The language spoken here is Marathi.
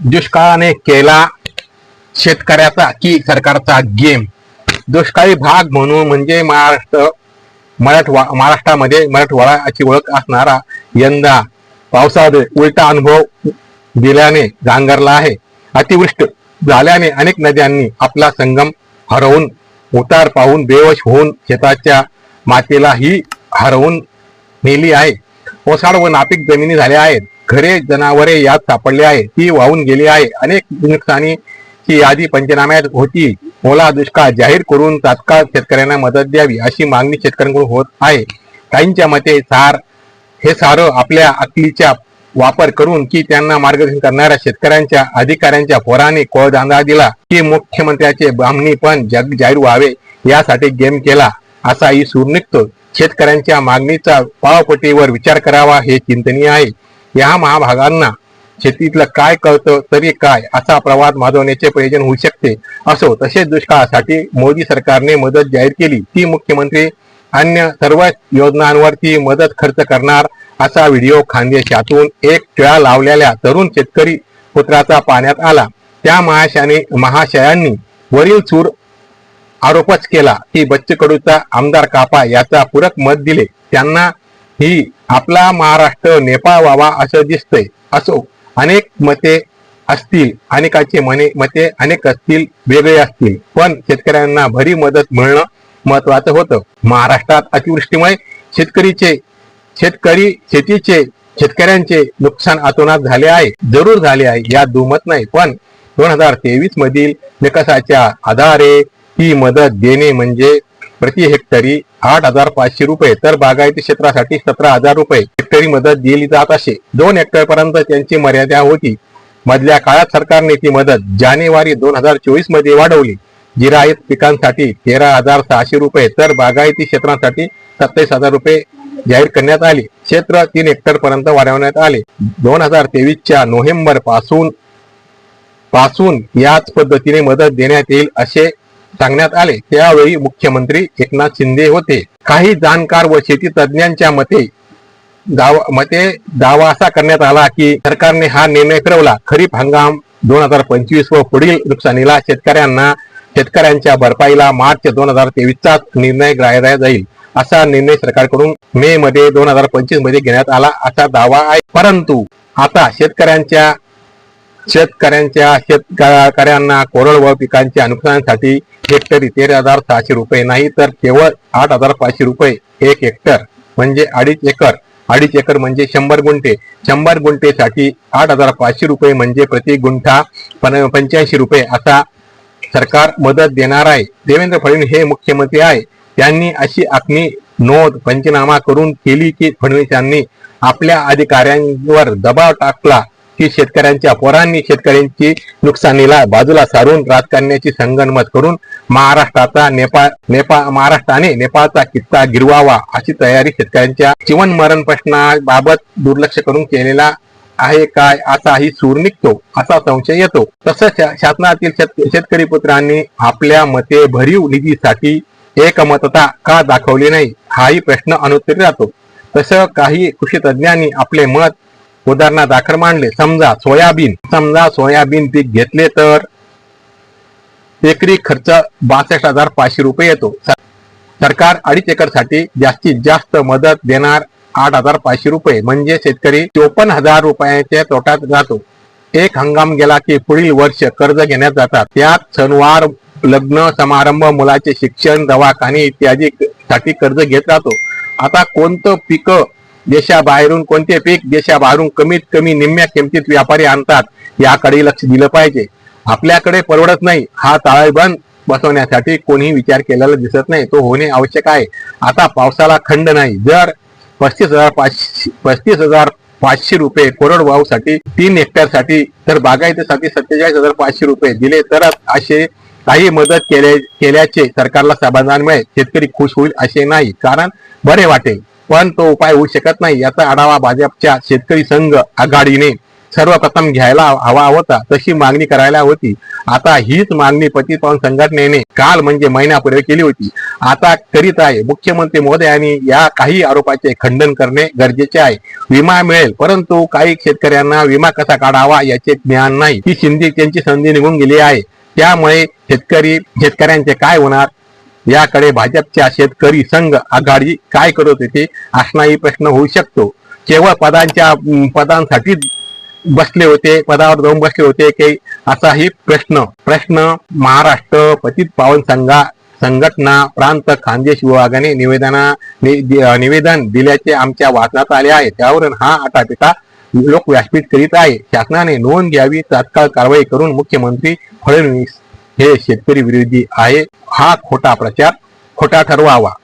दुष्काळाने केला शेतकऱ्याचा की सरकारचा गेम. दुष्काळी भाग म्हणून म्हणजे महाराष्ट्र मराठवा महाराष्ट्रामध्ये मराठवाड्याची ओळख असणारा यंदा पावसाळ्यात उलटा अनुभव दिल्याने गांगरला आहे. अतिवृष्टी झाल्याने अनेक नद्यांनी आपला संगम हरवून उतार पाहून बेवश होऊन शेताच्या मातेलाही हरवून नेली आहे. ओसाड व नापीक जमिनी झाल्या आहेत. घरे जनावरे यात सापडले आहे. ती वाहून गेली आहे. अनेक नुकसानी ही यादी पंचनाम्यात होती. ओला दुष्काळ जाहीर करून तात्काळ शेतकऱ्यांना मदत द्यावी अशी मागणी शेतकऱ्यांकडून होत आहे. काहींच्या मते सार हे सारं आपल्या अकलीचा वापर करून की त्यांना मार्गदर्शन करणाऱ्या शेतकऱ्यांच्या अधिकाऱ्यांच्या पोराने कोळदांदा दिला की मुख्यमंत्र्याचे बामणी पण जग जाहीर व्हावे यासाठी गेम केला असाही सूर निघतो शेतकऱ्यांच्या मागणीचा पावपटीवर विचार करावा हे चिंतनीय आहे. या महाभागांना शेतीतलं काय कळतं तरी काय असा प्रवाद माजवण्याचे प्रयोजन होऊ शकते. असो तसेच दुष्काळासाठी मोदी सरकारने मदत जाहीर केली. ती मुख्यमंत्री अन्य सर्व योजनांवरती मदत खर्च करणार असा व्हिडिओ खानदेशातून एक टिळा लावलेल्या तरुण शेतकरी पुत्राचा पाण्यात आला. त्या महाशयाने महाशयांनी वरील चूर आरोपच केला की बच्चकडूचा आमदार कापा याचा पूरक मत दिले. त्यांना ही आपला महाराष्ट्र नेपाळ व्हावा असं दिसतंय. असो अनेक मते असतील अनेकाचे मने मते अनेक असतील वेगळे असतील. पण शेतकऱ्यांना भरी मदत मिळणं महत्वाचं होतं. महाराष्ट्रात अतिवृष्टीमुळे शेतकरीचे शेतकरी शेतीचे शेतकऱ्यांचे नुकसान अतोनात झाले आहे. जरूर झाले आहे यात दुमत नाही. पण दोन हजार तेवीस मधील निकषाच्या आधारे ही मदत देणे म्हणजे प्रति हेक्टरी आठ हजार पाचशे रुपये तर बागायती क्षेत्रासाठी सतरा हजार रुपये हेक्टरी मदत दिली जात असे. दोन हेक्टर पर्यंत त्यांची मर्यादा होती. मधल्या काळात सरकारने ती मदत जानेवारी दोन हजार चोवीसमध्ये वाढवली. जिरायत पिकांसाठी तेरा हजार सहाशे रुपये तर बागायती क्षेत्रासाठी सत्तावीस हजार रुपये जाहीर करण्यात आले. क्षेत्र तीन हेक्टर पर्यंत वाढवण्यात आले. दोन हजार तेवीसच्या नोव्हेंबरपासून पासून याच पद्धतीने मदत देण्यात येईल असे सांगण्यात आले. त्यावेळी मुख्यमंत्री एकनाथ शिंदे होते. काही जाणकार व शेती तज्ज्ञांच्या मते दावा मते दावा असा करण्यात आला की सरकारने हा निर्णय फिरवला. खरीप हंगाम दोन हजार पंचवीस व पुढील नुकसानीला शेतकऱ्यांना शेतकऱ्यांच्या भरपाईला मार्च दोन हजार तेवीसचा निर्णय ग्राह्य जाईल असा निर्णय सरकारकडून मे मध्ये दोन हजार पंचवीसमध्ये घेण्यात आला असा दावा आहे. परंतु आता शेतकऱ्यांच्या शेतकऱ्यांच्या शेतकऱ्यांना कोरडवाहू पिकांच्या नुकसानासाठी हेक्टरी तेरा हजार सहाशे रुपये. नाही तर केवळ आठ हजार पाचशे रुपये एक हेक्टर म्हणजे अडीच एकर. अडीच एकर म्हणजे शंभर गुंठे. शंभर गुंठेसाठी आठ हजार पाचशे रुपये म्हणजे प्रति गुंठा पंच्याऐंशी रुपये असा सरकार मदत देणार आहे. देवेंद्र फडणवीस हे मुख्यमंत्री आहे. त्यांनी अशी आखणी नोंद पंचनामा करून केली की फडणवीस यांनी आपल्या अधिकाऱ्यांवर दबाव टाकला. की शेतकऱ्यांच्या पोरांनी शेतकऱ्यांची नुकसानीला बाजूला सारून राजकारण्याची संगणमत करून महाराष्ट्राचा नेपाळ नेपाळ महाराष्ट्राने नेपाळचा किस्सा गिरवावा अशी तयारी शेतकऱ्यांच्या जीवन मरण प्रश्नाबाबत दुर्लक्ष करून केलेला आहे काय असाही सूर निघतो असा संशय येतो. तसंच शासनातील शेतकरी पुत्रांनी आपल्या मते भरीव निधीसाठी एकमतता का दाखवली नाही हाही प्रश्न अनुत्तरित राहतो. तसं काही कृषी तज्ज्ञांनी आपले मत उदाहरणादाखल मांडले समजा सोयाबीन समजा सोयाबीन पीक घेतले तर एकरी खर्च बासष्ट हजार पाचशे रुपये येतो. सरकार अडीच एकरसाठी जास्तीत जास्त मदत देणार आठ हजार पाचशे रुपये. म्हणजे शेतकरी चोपन्न हजार रुपयाच्या तोट्यात जातो. एक हंगाम गेला की पुढील वर्ष कर्ज घेण्यात जातात. त्यात सणवार लग्न समारंभ मुलाचे शिक्षण दवाखाने इत्यादी साठी कर्ज घेत राहतो. आता कोणतं पिकं देशाबाहेरून कोणते पीक देशाबाहेरून कमीत कमी निम्म्या किमतीत व्यापारी आणतात याकडे लक्ष दिलं पाहिजे. आपल्याकडे परवडत नाही हा ताळेबंद बसवण्यासाठी कोणीही विचार केलेला दिसत नाही तो होणे आवश्यक आहे. आता पावसाला खंड नाही जर पस्तीस हजार पाचशे पस्तीस हजार पाचशे रुपये कोरडवाहूसाठी तीन हेक्टरसाठी तर बागायतीसाठी सत्तेचाळीस हजार पाचशे रुपये दिले तरच असे काही मदत केले केल्याचे सरकारला समाधान मिळेल शेतकरी खुश होईल असे नाही. कारण बरे वाटेल. पण तो उपाय होऊ शकत नाही. याचा आढावा भाजपच्या शेतकरी संघ आघाडीने सर्वप्रथम घ्यायला हवा होता तशी मागणी करायला होती. आता हीच मागणी पतित संघटनेने काल म्हणजे महिन्यापूर्वी केली होती. आता करीत आहे. मुख्यमंत्री मोदयांनी या काही आरोपाचे खंडन करणे गरजेचे आहे. विमा मिळेल परंतु काही शेतकऱ्यांना विमा कसा काढावा याचे ज्ञान नाही. ही शिंदे त्यांची संधी निघून गेली आहे. त्यामुळे शेतकरी शेतकऱ्यांचे काय होणार? याकडे भाजपच्या शेतकरी संघ आघाडी काय करत होते असणाही प्रश्न होऊ शकतो. केवळ पदांच्या पदांसाठी बसले होते पदावर जाऊन बसले होते की असाही प्रश्न. प्रश्न महाराष्ट्र पतित पावन संघा संघटना प्रांत खानदेश विभागाने निवेदना निवेदन दिल्याचे आमच्या वाचनात आले आहे. त्यावरून हा आटापिटा लोक व्यासपीठ करीत आहे. शासनाने नोंद घ्यावी तात्काळ कारवाई करून मुख्यमंत्री फडणवीस हे शेतकरी विरोधी आहे. हा खोटा प्रचार खोटा ठरवावा.